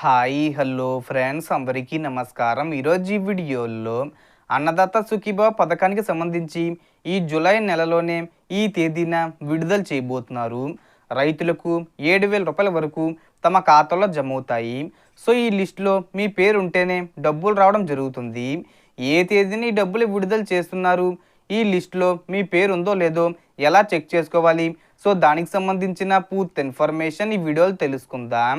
Hi hello friends అందరికీ నమస్కారం. ఈరోజు ఈ వీడియోలో అన్నదాత సుఖీభావ పథకానికి సంబంధించి ఈ జూలై నెలలోనే ఈ తేదీన విడుదల చేయబోతున్నారు. రైతులకు ఏడు వేల రూపాయల వరకు తమ ఖాతాలో జమ అవుతాయి సో ఈ లిస్టులో మీ పేరు ఉంటేనే డబ్బులు రావడం జరుగుతుంది. ఏ తేదీని ఈ డబ్బులు విడుదల చేస్తున్నారు? ఈ లిస్టులో మీ పేరు ఉందో లేదో ఎలా చెక్ చేసుకోవాలి? సో దానికి సంబంధించిన పూర్తి ఇన్ఫర్మేషన్ ఈ వీడియోలో తెలుసుకుందాం.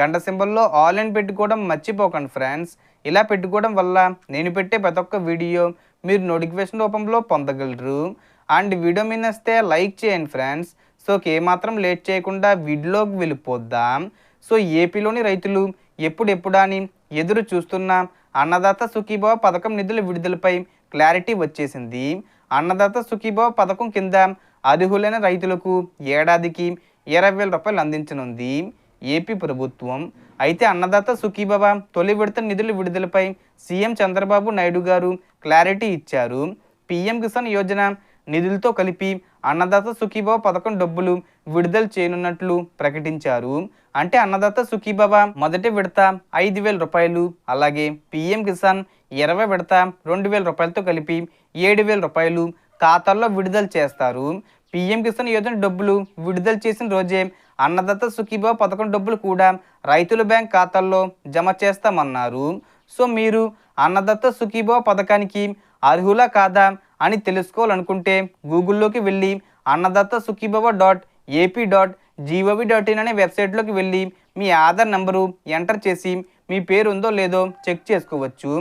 గంట సింబల్లో ఆల్ అని పెట్టుకోవడం మర్చిపోకండి ఫ్రెండ్స్ ఇలా పెట్టుకోవడం వల్ల నేను పెట్టే ప్రతి ఒక్క వీడియో మీరు నోటిఫికేషన్ రూపంలో పొందగలరు. అండ్ వీడియో మీద వస్తే లైక్ చేయండి ఫ్రెండ్స్ సో ఏమాత్రం లేట్ చేయకుండా వీడియోకి వెళ్ళిపోద్దాం. సో ఏపీలోని రైతులు ఎప్పుడెప్పుడా అని ఎదురు చూస్తున్న అన్నదాత సుఖీభావ పథకం నిధుల విడుదలపై క్లారిటీ వచ్చేసింది. అన్నదాత సుఖీభావ పథకం కింద అర్హులైన రైతులకు ఏడాదికి ఇరవై వేల రూపాయలు అందించనుంది. ఏపీ ప్రభుత్వం. అయితే అన్నదాత సుఖీభవ తొలి విడత నిధుల విడుదలపై సీఎం చంద్రబాబు నాయుడు గారు క్లారిటీ ఇచ్చారు. పీఎం కిసాన్ యోజన నిధులతో కలిపి అన్నదాత సుఖీభవ పథకం డబ్బులు విడుదల చేయనున్నట్లు ప్రకటించారు. అంటే అన్నదాత సుఖీభవ మొదటి విడత ఐదు వేల రూపాయలు అలాగే పీఎం కిసాన్ ఇరవై విడత రెండు వేల రూపాయలతో కలిపి ఏడు వేల రూపాయలు ఖాతాల్లో విడుదల చేస్తారు. పీఎం కిసాన్ యోజన డబ్బులు విడుదల చేసిన రోజే అన్నదాత సుఖీభావ పథకం డబ్బులు కూడా రైతుల బ్యాంక్ ఖాతాల్లో జమ చేస్తామన్నారు. సో మీరు అన్నదత్త సుఖీభావ పథకానికి అర్హులా కాదా అని తెలుసుకోవాలనుకుంటే గూగుల్లోకి వెళ్ళి Annadata Sukhibhava dot AP dot GOV dot in అనే వెబ్సైట్లోకి వెళ్ళి మీ ఆధార్ నెంబరు ఎంటర్ చేసి మీ పేరు ఉందో లేదో చెక్ చేసుకోవచ్చు.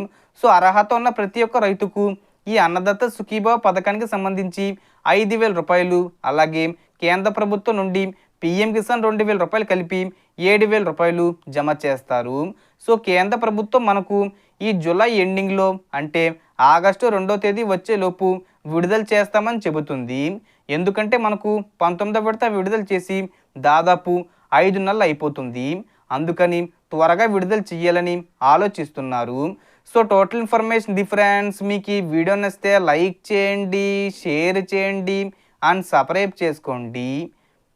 సో అర్హత ఉన్న ప్రతి ఒక్క రైతుకు ఈ అన్నదత్త సుఖీభావ పథకానికి సంబంధించి ఐదు వేల రూపాయలు అలాగే కేంద్ర ప్రభుత్వం నుండి పీఎం కిసాన్ రెండు వేల రూపాయలు కలిపి ఏడు వేల రూపాయలు జమ చేస్తారు. సో కేంద్ర ప్రభుత్వం మనకు ఈ జూలై ఎండింగ్లో అంటే ఆగస్టు రెండో తేదీ వచ్చేలోపు విడుదల చేస్తామని చెబుతుంది. ఎందుకంటే మనకు పంతొమ్మిదో విడత విడుదల చేసి దాదాపు ఐదు నెలలు అయిపోతుంది. అందుకని త్వరగా విడుదల చేయాలని ఆలోచిస్తున్నారు. సో టోటల్ ఇన్ఫర్మేషన్ డిఫరెన్స్ మీకు ఈ వీడియో నచ్చితే లైక్ చేయండి షేర్ చేయండి అండ్ సబ్స్క్రైబ్ చేసుకోండి.